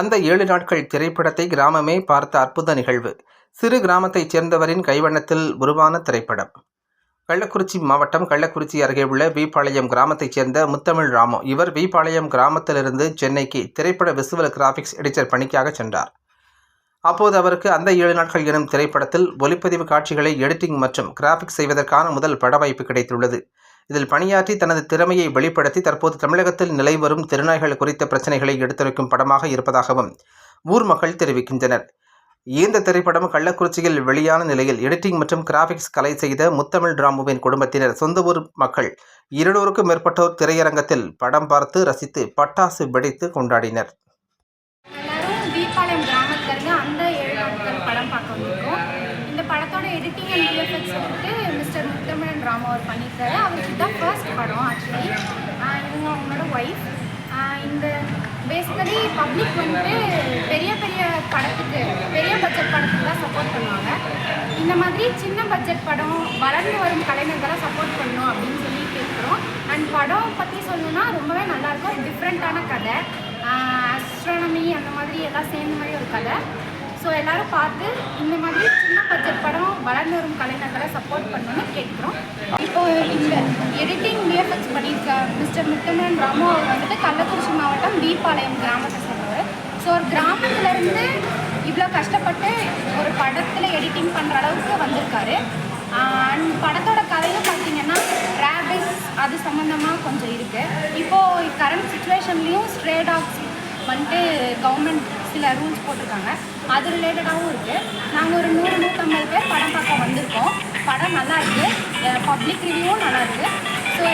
அந்த ஏழு நாட்கள் திரைப்படத்தை கிராமமே பார்த்த அற்புத நிகழ்வு. சிறு கிராமத்தைச் சேர்ந்தவரின் கைவண்ணத்தில் உருவான திரைப்படம். கள்ளக்குறிச்சி மாவட்டம் கள்ளக்குறிச்சி அருகே உள்ள விபாளையம் கிராமத்தைச் சேர்ந்த முத்தமிழ் ராமு. இவர் விபாளையம் கிராமத்திலிருந்து சென்னைக்கு திரைப்பட விசுவல் கிராபிக்ஸ் எடிட்டர் பணிக்காக சென்றார். அப்போது அவருக்கு அந்த ஏழு நாட்கள் எனும் திரைப்படத்தில் ஒளிப்பதிவு காட்சிகளை எடிட்டிங் மற்றும் கிராபிக்ஸ் செய்வதற்கான முதல் பட வாய்ப்பு கிடைத்துள்ளது. இதில் பணியாற்றி தனது திறமையை வெளிப்படுத்தி தற்போது தமிழகத்தில் நிலை வரும் திருநாய்கள் குறித்த பிரச்சனைகளை எடுத்துரைக்கும் படமாக இருப்பதாகவும் ஊர் மக்கள் தெரிவிக்கின்றனர். இந்த திரைப்படம் கள்ளக்குறிச்சியில் வெளியான நிலையில் எடிட்டிங் மற்றும் கிராபிக்ஸ் கலை செய்த முத்தமிழ் ராமுவின் குடும்பத்தினர் சொந்த ஊர் மக்கள் இருநூறுக்கும் மேற்பட்டோர் திரையரங்கத்தில் படம் பார்த்து ரசித்து பட்டாசு வெடித்து கொண்டாடினர். எல்லாரும் அந்த ஏழு நாட்கள் படம் பார்க்க படத்தோட எடிட்டிங் அண்ட் விஎஃப்எக்ஸ் வந்துட்டு மிஸ்டர் முத்தமிழன் ராமா அவர் பண்ணியிருக்காரு. அவருக்கு தான் ஃபர்ஸ்ட் படம் ஆக்சுவலி இவங்க அவங்களோட ஒய்ஃப் இந்த பேசிக்கலி பப்ளிக் வந்துட்டு பெரிய பெரிய படத்துக்கு பெரிய பட்ஜெட் படத்துக்கு தான் சப்போர்ட் பண்ணுவாங்க. இந்த மாதிரி சின்ன பட்ஜெட் படம் வளர்ந்து வரும் கலைஞர்களை சப்போர்ட் பண்ணணும் அப்படின்னு சொல்லி கேட்குறோம். அண்ட் படம் பற்றி சொல்லணும்னா ரொம்பவே நல்லாயிருக்கும் டிஃப்ரெண்ட்டான கதை. ஆஸ்ட்ரானமி அந்த மாதிரி எல்லாம் சேர்ந்த மாதிரி ஒரு கதை. ஸோ எல்லாரும் பார்த்து இந்த மாதிரி சின்ன வளர்ந்து வரும் கலைஞர்களை சப்போர்ட் பண்ணணும்னு கேட்குறோம். இப்போ இந்த எடிட்டிங் விஎஃப்எக்ஸ் பண்ணியிருக்க மிஸ்டர் முத்தமன் ராமு அவர் வந்துட்டு கள்ளக்குறிச்சி மாவட்டம் பீபாளையம் கிராமத்தை சேர்ந்தவர். ஸோ ஒரு கிராமத்துலேருந்து இவ்வளோ கஷ்டப்பட்டு ஒரு படத்தில் எடிட்டிங் பண்ணுற அளவுக்கு வந்திருக்காரு. அண்ட் படத்தோட கதையும் பார்த்தீங்கன்னா ரேபிஸ் அது சம்மந்தமாக கொஞ்சம் இருக்குது இப்போது கரண்ட் சுச்சுவேஷன்லேயும் ஸ்ட்ரே டாக்ஸ் வந்துட்டு கவர்மெண்ட் சில ரூல்ஸ் போட்டிருக்காங்க. அது ரிலேட்டடாகவும் இருக்குது நாங்கள் ஒரு நூறு நூற்றம்பது பேர் படம் பார்க்க வந்திருக்கோம். படம் நல்லா இருக்குது பப்ளிக் ரிவ்யூவும் நல்லா இருக்குது ஸோ